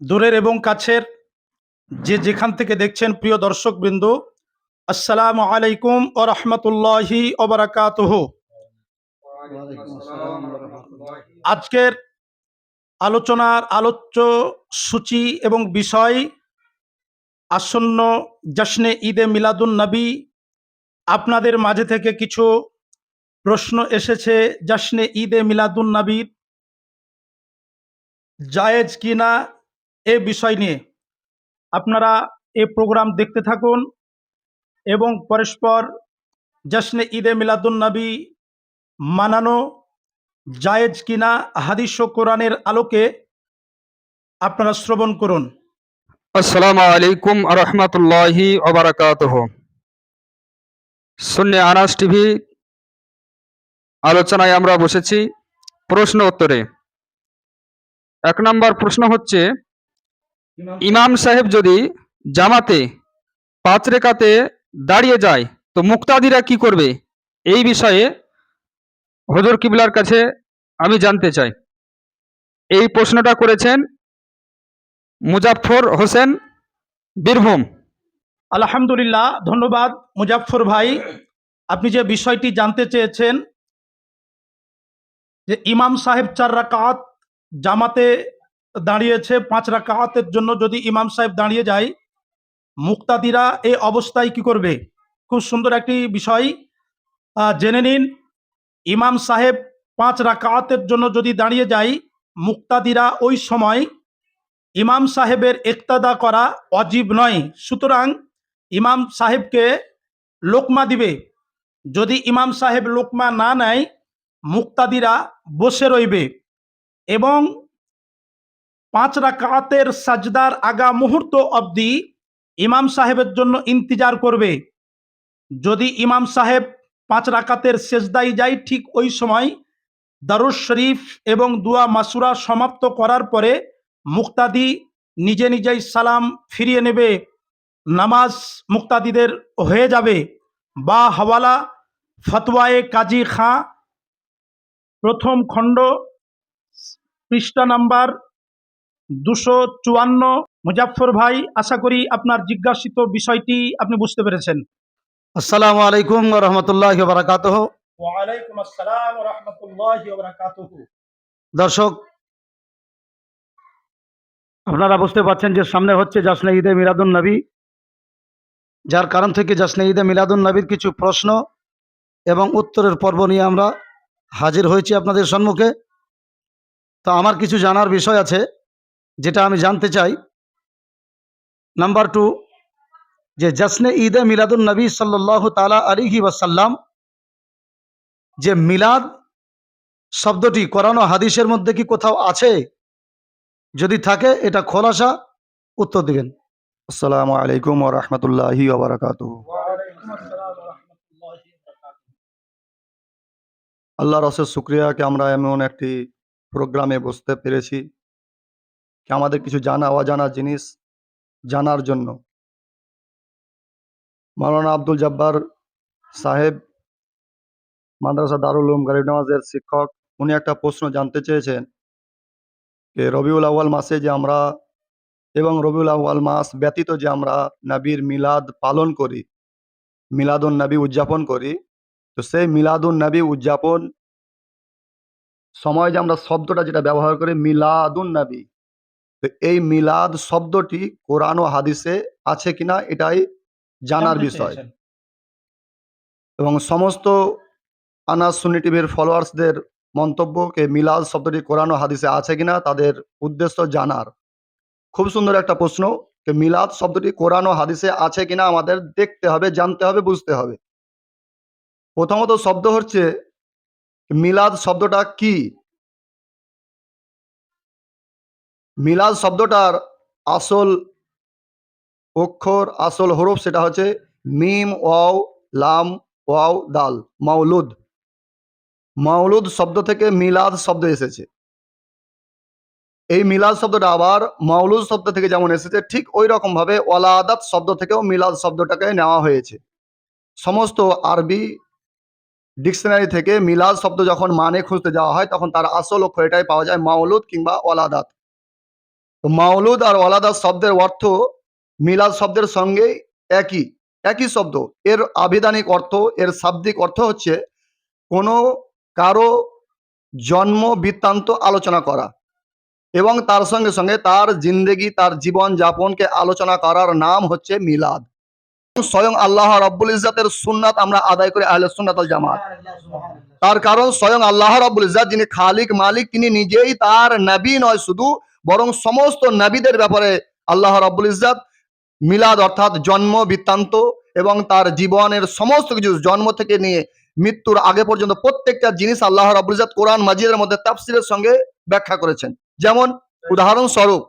দূরের এবং কাছের যে যেখান থেকে দেখছেন প্রিয় দর্শক বৃন্দ আসসালামু আলাইকুম ও রহমতুল্লাহি ওবরাকাতহ আজকের আলোচনার আলোচ্য সূচি এবং বিষয় আসন্ন জশ্নে ঈদে মিলাদুন নবী। আপনাদের মাঝে থেকে কিছু প্রশ্ন এসেছে জশ্নে ঈদে মিলাদুন নবীর। জায়েজ কিনা এ বিষয় নিয়ে। আপনারা এ প্রোগ্রাম দেখতে থাকুন এবং পরস্পর জশ্নে ঈদে মিলাদুন নবী মানানো জায়েজ কিনা হাদিস ও কোরআনের আলোকে আপনারা শ্রবণ করুন। আসসালামু আলাইকুম রহমতুল্লাহি ওবরাকাতহ শূন্য আনাস টিভি আলোচনায় আমরা বসেছি প্রশ্ন উত্তরে। এক নম্বর প্রশ্ন হচ্ছে ইমাম সাহেব? যদি জামাতে পাঁচ রেখাতে দাঁড়িয়ে যায় তো মুক্তাদিরা কি করবে? এই বিষয়ে হজর কিবলার কাছে আমি জানতে চাই। এই প্রশ্নটা করেছেন মুজাফর হোসেন বীরভূম। আলহামদুলিল্লাহ ধন্যবাদ মুজাফর ভাই। আপনি যে বিষয়টি জানতে চেয়েছেন যে ইমাম সাহেব চার রাকাত জামাতে দাঁড়িয়েছে পাঁচ রাকাতের জন্য যদি ইমাম সাহেব দাঁড়িয়ে যায়, মুক্তাদিরা এই অবস্থায় কি করবে? খুব সুন্দর একটি বিষয়। জেনে নিন, ইমাম সাহেব পাঁচ রাকাতের জন্য যদি দাঁড়িয়ে যায়, মুক্তাদিরা ওই সময় ইমাম সাহেবের একতাদা করা অজীব নয়। সুতরাং ইমাম সাহেবকে লোকমা দিবে। যদি ইমাম সাহেব লোকমা না নেয়, মুক্তাদিরা বসে রইবে এবং পাঁচ রাকাতের সাজদার আগা মুহূর্ত অবধি ইমাম সাহেবের জন্য ইন্তিজার করবে। যদি ইমাম সাহেব পাঁচ রাকাতের সেজদাই যায় ঠিক ওই সময়, দারুস শরীফ এবং দুয়া মাসুরা সমাপ্ত করার পরে মুক্তাদি নিজে নিজেই সালাম ফিরিয়ে নেবে, নামাজ মুক্তাদিদের হয়ে যাবে। বা হাওয়ালা ফতোয়ায়ে কাজী খাঁ প্রথম খণ্ড পৃষ্ঠা নাম্বার দুশো চুয়ান্ন মুজাফর ভাই আশা করি আপনার জিজ্ঞাসিত বিষয়টি আপনি বুঝতে পেরেছেন। আসসালামু আলাইকুম রহমতুল্লাহ বারাকাত ওয়ালাইকুম আসসালাম রহমতুল্লাহ দর্শক আপনারা বুঝতে পারছেন যে সামনে হচ্ছে জাসনে ঈদে মিলাদুন নবী। যার কারণ থেকে জাসনে ঈদে মিলাদুন নবীর কিছু প্রশ্ন এবং উত্তরের পর্ব নিয়ে আমরা হাজির হয়েছি আপনাদের সম্মুখে। তো আমার কিছু জানার বিষয় আছে। যেটা আমি জানতে চাই নাম্বার টু যে জাসনে ঈদে মিলাদুন নবী সাল্লাহ তালা আলিহি ওয়াসাল্লাম, যে মিলাদ শব্দটি কোরআন ও হাদিসের মধ্যে কি কোথাও আছে? যদি থাকে, এটা খোলাসা উত্তর দিবেন। আসসালামু আলাইকুম ওয়া রাহমাতুল্লাহি ওয়া বারাকাতুহু। আল্লাহ রসের শুক্রিয়াকে আমরা এমন একটি প্রোগ্রামে বসতে পেরেছি? আমাদের কিছু জানা, অজানা জিনিস জানার জন্য? মাওলানা আব্দুল জব্বার সাহেব, মাদ্রাসা দারুল গরিব নওয়াজের শিক্ষক, উনি একটা প্রশ্ন জানতে চেয়েছেন যে, রবিউল আউয়াল মাসে যে আমরা এবং রবিউল আউয়াল মাস ব্যতীত যে আমরা নবীর মিলাদ পালন করি, মিলাদুন নবী উদযাপন করি, তো সেই মিলাদুন নবী উদযাপন সময় যে আমরা শব্দটা যেটা ব্যবহার করি, মিলাদুন নবী। তো এই মিলাদ শব্দটি কোরআন ও হাদিসে আছে কিনা এটাই জানার বিষয়। এবং সমস্ত আনাস সুন্নি টিভির ফলোয়ার্সদের মন্তব্যকে মিলাদ শব্দটি কোরআন ও হাদিসে আছে কিনা তাদের উদ্দেশ্য জানার। খুব সুন্দর একটা প্রশ্ন যে মিলাদ শব্দটি কোরআন ও হাদিসে আছে কিনা আমাদের দেখতে হবে জানতে হবে বুঝতে হবে। প্রথমত শব্দ হচ্ছে মিলাদ শব্দটা কি? মিলাদ শব্দটার আসল অক্ষর, আসল হরফ সেটা হচ্ছে মিম, ওয়াও, লাম, ওয়াও, দাল মাউলুদ মাউলুদ শব্দ থেকে মিলাদ শব্দ এসেছে। এই মিলাদ শব্দটা আবার মাউলুদ শব্দ থেকে যেমন এসেছে, ঠিক ওই রকম ভাবে ওয়ালাদাত শব্দ থেকেও মিলাদ শব্দটাকে নেওয়া হয়েছে। সমস্ত আরবি ডিকশনারি থেকে মিলাদ শব্দ যখন মানে খুঁজতে যাওয়া হয়, তখন তার আসল অক্ষর এটাই পাওয়া যায় মাউলুদ কিংবা ওয়ালাদাত। মাওলুদ আর ওয়ালাদা শব্দের অর্থ মিলাদ শব্দের সঙ্গে একই একই শব্দ। এর আবিধানিক অর্থ, এর শাব্দিক অর্থ হচ্ছে কোনো কারও জন্ম বৃত্তান্ত আলোচনা করা এবং তার সঙ্গে সঙ্গে তার জিন্দেগি, তার জীবন যাপনকে আলোচনা করার নাম হচ্ছে মিলাদ। স্বয়ং আল্লাহ রব্বুল ইজ্জাতের সুন্নাত আমরা আদায় করি আহলে সুন্নাত জামাত। তার কারণ স্বয়ং আল্লাহ রব্বুল ইজ্জাত যিনি খালিক মালিক, তিনি নিজেই তার নবী নয়, শুধু বরং সমস্ত নবীদের ব্যাপারে আল্লাহ রব্বুল ইজ্জাত মিলাদ অর্থাৎ জন্ম, বৃত্তান্ত এবং তার জীবনের সমস্ত কিছু জন্ম থেকে নিয়ে মৃত্যুর আগে পর্যন্ত প্রত্যেকটা জিনিস আল্লাহ রব্বুল ইজ্জাত কোরআন মাজিদের মধ্যে তাফসিরের সঙ্গে ব্যাখ্যা করেছেন। যেমন উদাহরণস্বরূপ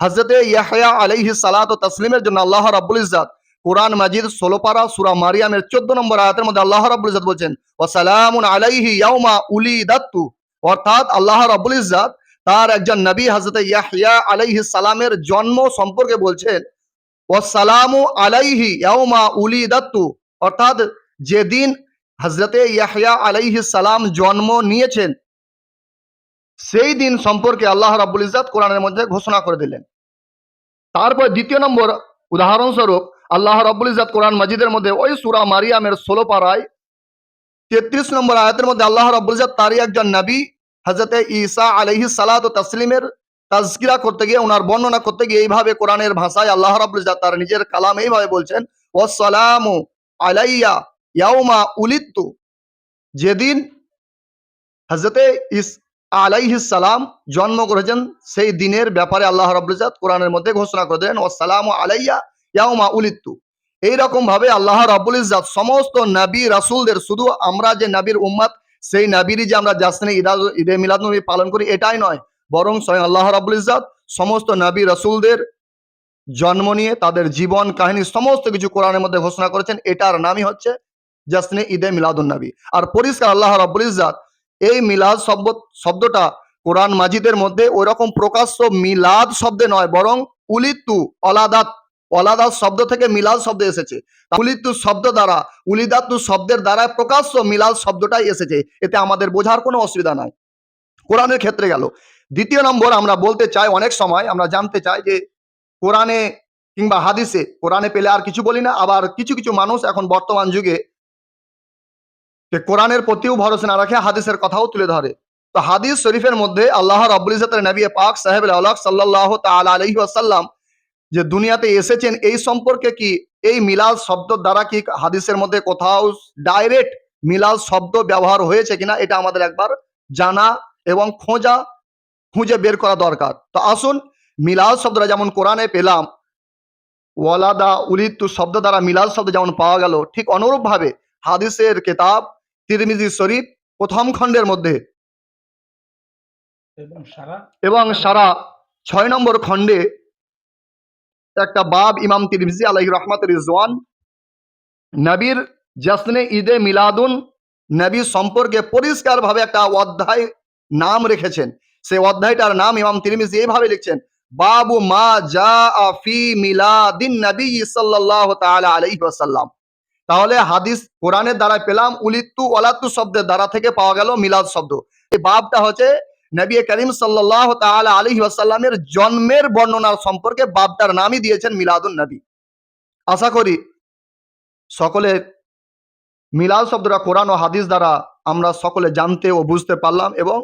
হজরতে ইয়াহয়া আলাইহি সালাত ও তসলিমের জন্য আল্লাহ রাব্বুল ইজ্জাত কোরআন মাজিদ সোলোপারা সুরা মারিয়ামের চোদ্দ নম্বর আয়াতের মধ্যে আল্লাহ রাব্বুল ইজ্জাত বলছেন ওয়াসালামুন আলাইহি ইয়াউমা উলি দাত্তু অর্থাৎ আল্লাহ রাব্বুল ইজ্জাত তার একজন নবী হজরত ইয়াহইয়া আলাইহি সালামের জন্ম সম্পর্কে বলছেন ওয়াসালামু আলাইহি ইয়াউমা উলি দাত্তু অর্থাৎ যেদিন হজরতে ইয়াহইয়া আলাইহি সালাম জন্ম নিয়েছেন, সেই দিন সম্পর্কে আল্লাহ রাব্বুল ইজ্জাত কোরআনের মধ্যে ঘোষণা করে দিলেন। তারপর দ্বিতীয় নম্বর উদাহরণস্বরূপ আল্লাহ রাব্বুল ইজ্জাত কোরআন মজিদের মধ্যে ওই সূরা মারিয়ামের ষোলো পাড়ায় তেত্রিশ নম্বর আয়াতের মধ্যে আল্লাহ রাব্বুল ইজ্জাত তারই একজন নবী হজরতে ঈসা আলাইহি সালাত ও তসলিমের তাজকিরা করতে গিয়ে ওনার বর্ণনা করতে গিয়ে এইভাবে কোরআনের ভাষায় আল্লাহ ইজ্জাত তার নিজের কালাম এইভাবে বলছেন, ওয়াসসালামু আলাইয়া ইয়াউমা উলিত্তু যেদিন হজরতে ইস আলাইহিস সালাম জন্ম করেছেন, সেই দিনের ব্যাপারে আল্লাহ রাব্বুল কোরআনের মধ্যে ঘোষণা করে দেন, ওয়াসসালামু আলাইয়া ইয়াউমা উলিত্তু এইরকম ভাবে আল্লাহ রাব্বুল ইজ্জাত সমস্ত নবী রাসূলদের, শুধু আমরা যে নবীর উম্মত সেই নবীরই যে আমরা জাসনে ঈদা ঈদে মিলাদ নবী পালন করি, এটাই নয়। বরং স্বয়ং আল্লাহ রাব্বুল ইজ্জাত সমস্ত নবী রাসূলদের জন্ম নিয়ে তাদের জীবন কাহিনী সমস্ত কিছু কোরআনের মধ্যে ঘোষণা করেছেন। এটার নামই হচ্ছে জাসনে ঈদে মিলাদুন নবী। আর পরিষ্কার আল্লাহ রাব্বুল ইজ্জাত এই মিলাদ শব্দ শব্দটা কোরআন মাজিদের মধ্যে ওই রকম প্রকাশ্য মিলাদ শব্দে নয়, বরং উলিতু অলাদাত অলাদাত শব্দ থেকে মিলাদ শব্দ এসেছে। উলিতু শব্দ দ্বারা উলিদাতু শব্দের দ্বারা প্রকাশ্য মিলাল শব্দটাই এসেছে। এতে আমাদের বোঝার কোনো অসুবিধা নাই। কোরআনের ক্ষেত্রে গেল। দ্বিতীয় নম্বর আমরা বলতে চাই অনেক সময় আমরা জানতে চাই যে কোরআনে কিংবা হাদিসে, কোরআনে পেলে আর কিছু বলি না, আবার কিছু কিছু মানুষ এখন বর্তমান যুগে যে কোরআনের প্রতিও ভরসা না রাখে, হাদিসের কথাও তুলে ধরে। তো হাদিস শরীফের মধ্যে আল্লাহ রাব্বুল ইজ্জতের নবী পাক সাহেব আল্লাহ সাল্লাহ তাআলা আলাইহি ওয়াসাল্লাম যে দুনিয়াতে এসেছেন এই সম্পর্কে কি এই মিলাল শব্দ দ্বারা কি হাদিসের মধ্যে কোথাও ডাইরেক্ট মিলাল শব্দ ব্যবহার হয়েছে কিনা এটা আমাদের একবার জানা এবং খোঁজা খুঁজে বের করা দরকার। তো আসুন মিলাল শব্দটা যেমন কোরআনে পেলাম ওয়ালাদা উলিত্তু শব্দ দ্বারা মিলাল শব্দ যেমন পাওয়া গেল ঠিক অনুরূপভাবে হাদিসের কেতাব তিরমিজি শরীফ প্রথম খণ্ডের মধ্যে। এবং সারা? এবং সারা ছয় নম্বর খণ্ডে একটা বাব ইমাম তিরমিজি আলাইহি রহমত রিজওয়ান। নবীর জাসনে ঈদে মিলাদুন নবী সম্পর্কে পরিষ্কারভাবে একটা অধ্যায় নাম রেখেছেন। সেই অধ্যায়টার নাম ইমাম তিরমিজি এইভাবে লিখছেন, বাবু মা জা ফি মিলাদিন নবী সাল্লাল্লাহু তাআলা আলাইহি ওয়াসাল্লাম। তাহলে হাদিস কোরআনের দ্বারা পেলাম, উলিত্তু ওয়ালাত্তু শব্দের দ্বারা থেকে পাওয়া গেল মিলাদ শব্দ। এই বাবটা হচ্ছে নবী করিম সাল্লাহ তাআলা আলাইহি ওয়াসাল্লামের জন্মের বর্ণনার সম্পর্কে বাবটার নামই দিয়েছেন মিলাদুন নবী। আশা করি সকলে মিলাদ শব্দটা কোরআন ও হাদিস দ্বারা আমরা সকলে জানতে ও বুঝতে পারলাম এবং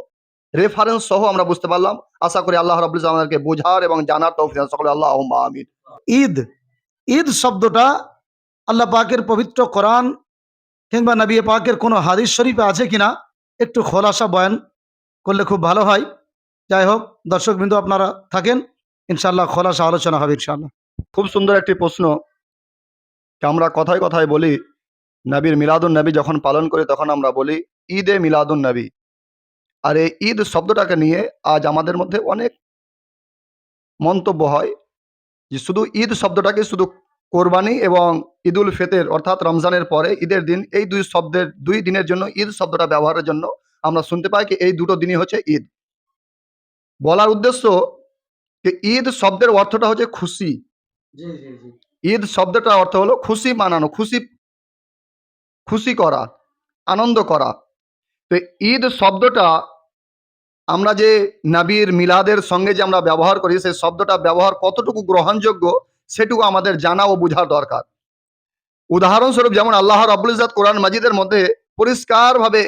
রেফারেন্স সহ আমরা বুঝতে পারলাম। আশা করি আল্লাহ রাবুল আমাদেরকে বোঝার এবং জানার তৌফিক সকলে আল্লাহ আমিন। ঈদ ঈদ শব্দটা আল্লাহ পাকের পবিত্র কোরআন কিংবা নবী পাকের কোনো হাদিস শরীফে আছে কিনা একটু খোলাসা বয়ান করলে খুব ভালো হয়। যাই হোক দর্শক বিন্দু আপনারা থাকেন। ইনশাল্লাহ খোলাসা আলোচনা হবে ইনশাল্লাহ খুব সুন্দর একটি প্রশ্ন আমরা কথায় কথায় বলি, নবীর মিলাদুন নবী যখন পালন করি তখন আমরা বলি, ঈদে মিলাদুন নবী। আর এই ঈদ শব্দটাকে নিয়ে আজ আমাদের মধ্যে অনেক মন্তব্য হয় যে শুধু ঈদ শব্দটাকে শুধু কোরবানি এবং ঈদুল ফেতের অর্থাৎ রমজানের পরে ঈদের দিন এই দুই শব্দের, দুই দিনের জন্য ঈদ শব্দটা ব্যবহারের জন্য আমরা শুনতে পাই কি এই দুটো দিনই হচ্ছে ঈদ। বলার উদ্দেশ্য যে ঈদ শব্দের অর্থটা হচ্ছে খুশি। ঈদ শব্দটার অর্থ হলো খুশি মানানো খুশি খুশি করা আনন্দ করা। তো ঈদ শব্দটা আমরা যে নাবির মিলাদের সঙ্গে যে আমরা ব্যবহার করি সেই শব্দটা ব্যবহার কতটুকু গ্রহণযোগ্য সেটুকু আমাদের জানা ও বোঝার দরকার। উদাহরণস্বরূপ যেমন আল্লাহ রব্বুল ইজাত কোরআন মাজিদের মধ্যে পরিষ্কারভাবে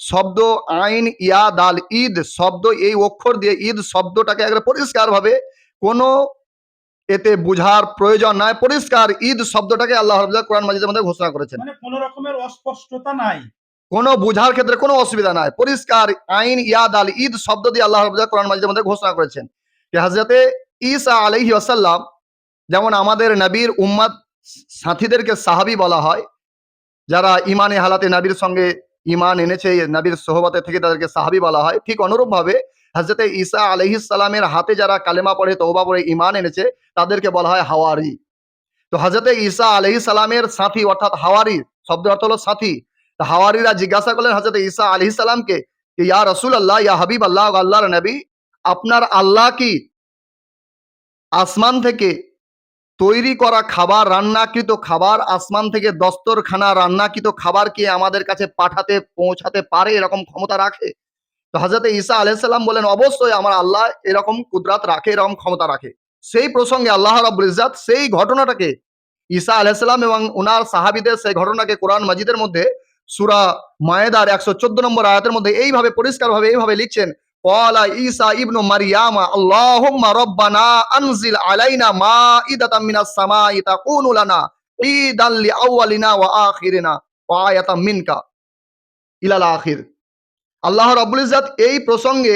শব্দ আইন ইয়া দাল ঈদ শব্দ এই অক্ষর দিয়ে ঈদ শব্দটাকে একবারে পরিষ্কারভাবে কোনো এতে বোঝার প্রয়োজন নাই। পরিষ্কার ঈদ শব্দটাকে আল্লাহ রব্বুল কোরআন মাজিদের মধ্যে ঘোষণা করেছেন। মানে কোনো রকমের অস্পষ্টতা নাই। কোনো বুঝার ক্ষেত্রে কোনো অসুবিধা নাই। পরিষ্কার আইন ইয়াদ আল ঈদ শব্দ দিয়ে আল্লাহ রবুল্লাহ কোরআন মাজিদের মধ্যে ঘোষণা করেছেন। যে হাজরতে ঈসা আলহি আসাল্লাম যেমন আমাদের নবীর উম্মাদ সাথীদেরকে সাহাবি বলা হয় যারা ইমানে হালাতে নবীর সঙ্গে ইমান এনেছে নবীর সোহবতে থেকে তাদেরকে সাহাবি বলা হয়। ঠিক অনুরূপভাবে হাজরতে ঈসা আলহিস সালামের হাতে যারা কালেমা পড়ে তৌবা পড়ে ইমান এনেছে, তাদেরকে বলা হয় হাওয়ারি। তো হাজরতে ঈসা আলহি সালামের সাথী অর্থাৎ হাওয়ারি, শব্দের অর্থ হলো সাথী। হাওয়ারিরা জিজ্ঞাসা করলেন হাজরত ঈসা আলহি সালামকে ইয়া রসুল আল্লাহ ইয়া হাবিব আল্লাহ, আল্লাহর নবী, আপনার আল্লাহ কি আসমান থেকে তৈরি করা খাবার, রান্নাকৃত খাবার, আসমান থেকে দস্তরখানা, রান্নাকৃত খাবার কি আমাদের কাছে পাঠাতে, পৌঁছাতে পারে, এরকম ক্ষমতা রাখে? তো হাজরত ঈসা আলাইসাল্লাম বলেন, অবশ্যই আমার আল্লাহ এরকম কুদরাত রাখে, এরকম ক্ষমতা রাখে। সেই প্রসঙ্গে আল্লাহ রাব্বুল ইজ্জাত সেই ঘটনাটাকে ঈসা আলাইসাল্লাম এবং উনার সাহাবিদের সেই ঘটনাকে কোরআন মাজিদের মধ্যে সুরা মায়েদার একশো চোদ্দ নম্বর আয়াতের মধ্যে এইভাবে পরিষ্কারভাবে এইভাবে লিখছেন قال ঈসা ইবনু মারিয়ামা আল্লাহুম্মা রব্বানা আনজিল আলাইনা মাইদাতাম মিনাস সামাই তাকুনু লানা ঈদান লিআউয়ালিনা ওয়া আখিরিনা ওয়া আয়াতাম মিনকা ইলাল আখির আল্লাহ রাব্বুল ইজ্জাত এই প্রসঙ্গে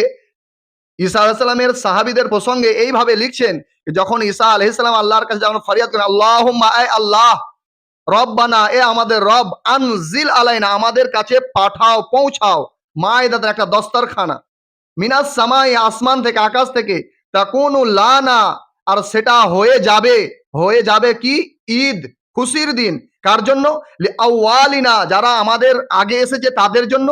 ঈসা আলাইহিস সালামের সাহাবীদের প্রসঙ্গে এইভাবে লিখছেন যখন ঈসা আলাইহিস সালাম আল্লাহর কাছে যখন ফরিয়াদ করেন আল্লাহুম্মা আয় আল্লাহ রব্বানা এ আমাদের রব আনজিল আলাইনা আমাদের কাছে পাঠাও পৌঁছাও মায়েদাতের একটা দস্তরখানা মিনাস সামাই আসমান থেকে আকাশ থেকে তাকুনু লানা আর সেটা হয়ে যাবে হয়ে যাবে কি? ঈদ খুশির দিন। কার জন্য? আউয়ালিনা যারা আমাদের আগে এসেছে তাদের জন্য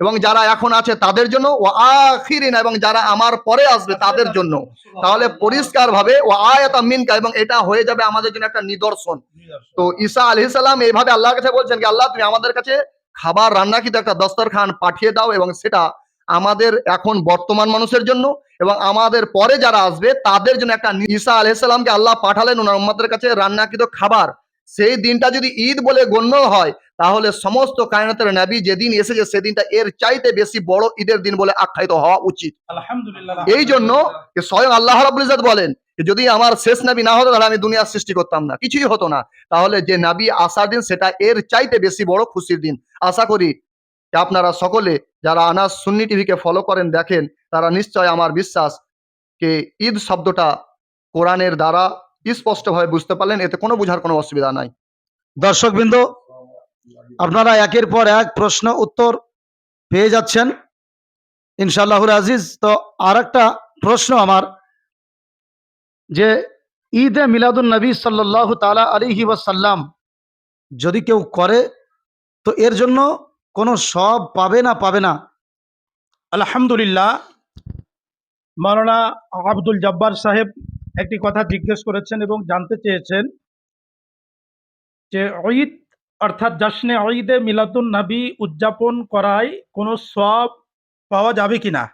এবং যারা এখন আছে তাদের জন্য ও আখিরিনা এবং যারা আমার পরে আসবে তাদের জন্য। তাহলে পরিষ্কার ভাবে ও আয়াতা মিনকা এবং এটা হয়ে যাবে আমাদের জন্য একটা নিদর্শন। তো ঈসা আলহি সাল্লাম এইভাবে আল্লাহর কাছে বলছেন কি আল্লাহ তুমি আমাদের কাছে খাবার রান্না কিন্তু একটা দস্তরখান পাঠিয়ে দাও এবং সেটা আমাদের এখন বর্তমান মানুষের জন্য এবং আমাদের পরে যারা আসবে তাদের জন্য একটা ঈসা আলহিসাল্লামকে আল্লাহ পাঠালেন ওনার উম্মাদের কাছে রান্নাকৃত খাবার। সেই দিনটা যদি ঈদ বলে গণ্য হয় তাহলে সমস্ত কায়নাতের নবী যেদিন এসেছে সেদিনটা এর চাইতে বেশি বড় ঈদের দিন বলে আখ্যায়িত হওয়া উচিত। এই জন্য স্বয়ং আল্লাহ রাব্বুল ইজ্জাত বলেন যদি আমার শেষ নবী না হতো তাহলে আমি দুনিয়ার সৃষ্টি করতাম না। কিছুই হতো না। তাহলে যে নবী আসার দিন সেটা এর চাইতে বেশি বড় খুশির দিন। আশা করি আপনারা সকলে যারা আনাস সুন্নি টিভিকে ফলো করেন দেখেন, তারা নিশ্চয় আমার বিশ্বাস যে ঈদ শব্দটা কোরআনের দ্বারা স্পষ্টভাবে বুঝতে পারলেন, এতে কোনো বোঝার কোনো অসুবিধা নাই। দর্শকবৃন্দ, আপনারা একের পর এক প্রশ্ন, উত্তর পেয়ে যাচ্ছেন। ইনশাআল্লাহুল আজিজ, তো আর একটা প্রশ্ন আমার, যে ঈদে মিলাদুন নবী সাল্লাহ তালা আলিহি ওয়াসাল্লাম যদি কেউ করে, তো এর জন্য কোনো সব পাবে না পাবে না। আলহামদুলিল্লাহ, মাওলানা আব্দুল জব্বার সাহেব একটি কথা জিজ্ঞেস করেছেন এবং জানতে চেয়েছেন যে ঈদ, অর্থাৎ জাসনে ঈদে মিলাদুন নবী উদযাপন করায় কোনো সব পাওয়া যাবে কি না?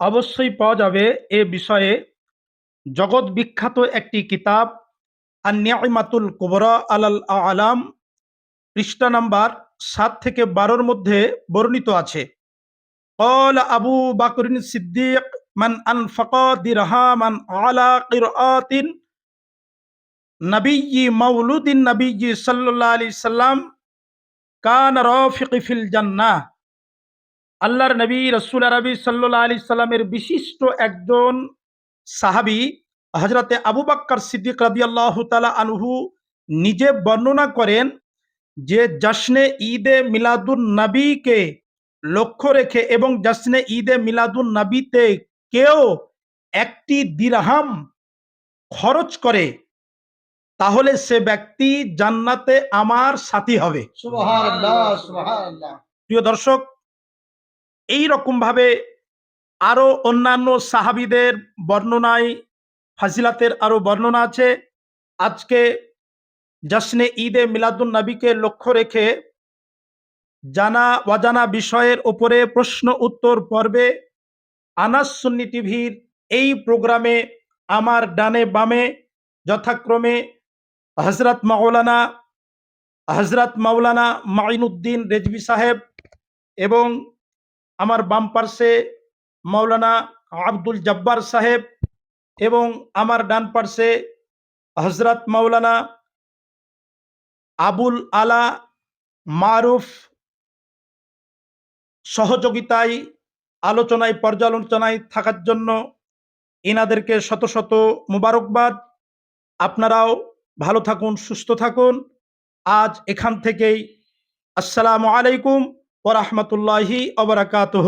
অবশ্যই পাওয়া যাবে এ বিষয়ে জগৎ বিখ্যাত একটি কিতাব আন্যাইমাতুল কুবরা আলাল আলাম, পৃষ্ঠা নাম্বার সাত থেকে বারোর মধ্যে বর্ণিত আছে قال أبو بكر الصديق من أنفق درهما على قراءة نبي مولود النبي صلى الله عليه وسلم كان رافق في الجنة আল্লাহর নবী রসুল আরবি সাল্লাহ আলি সাল্লামের বিশিষ্ট একজন সাহাবি হজরতে আবু বাক্কর সিদ্দিক রাদি আল্লাহ তালা আনহু নিজে বর্ণনা করেন যে জশ্নে ঈদে মিলাদুন নবীকে লক্ষ্য রেখে এবং জশ্নে ঈদে মিলাদুন নবীতে কেউ একটি দিরহাম খরচ করে তাহলে সে ব্যক্তি জান্নাতে আমার সাথী হবে। প্রিয় দর্শক এই রকম ভাবে আরও অন্যান্য সাহাবিদের বর্ণনায় ফাজিলাতের আরও বর্ণনা আছে। আজকে জশ্নে ঈদে মিলাদুন নবীকে লক্ষ্য রেখে জানা অজানা বিষয়ের ওপরে প্রশ্ন উত্তর পর্বে আনাস সুন্নি টিভির এই প্রোগ্রামে আমার ডানে বামে যথাক্রমে হজরত মাওলানা হজরত মাওলানা মাইনুদ্দিন রেজবি সাহেব এবং আমার বাম পার্শ্বে মাওলানা আব্দুল জব্বার সাহেব এবং আমার ডান পার্শ্বে হজরত মাওলানা আবুল আলা মারুফ সহযোগিতায় আলোচনায়, পর্যালোচনায় থাকার জন্য এনাদেরকে শত শত মুবারকবাদ। আপনারাও ভালো থাকুন, সুস্থ থাকুন। আজ এখান থেকেই আসসালামু আলাইকুম ওরহমতুল্লাহি অবরাকাতহ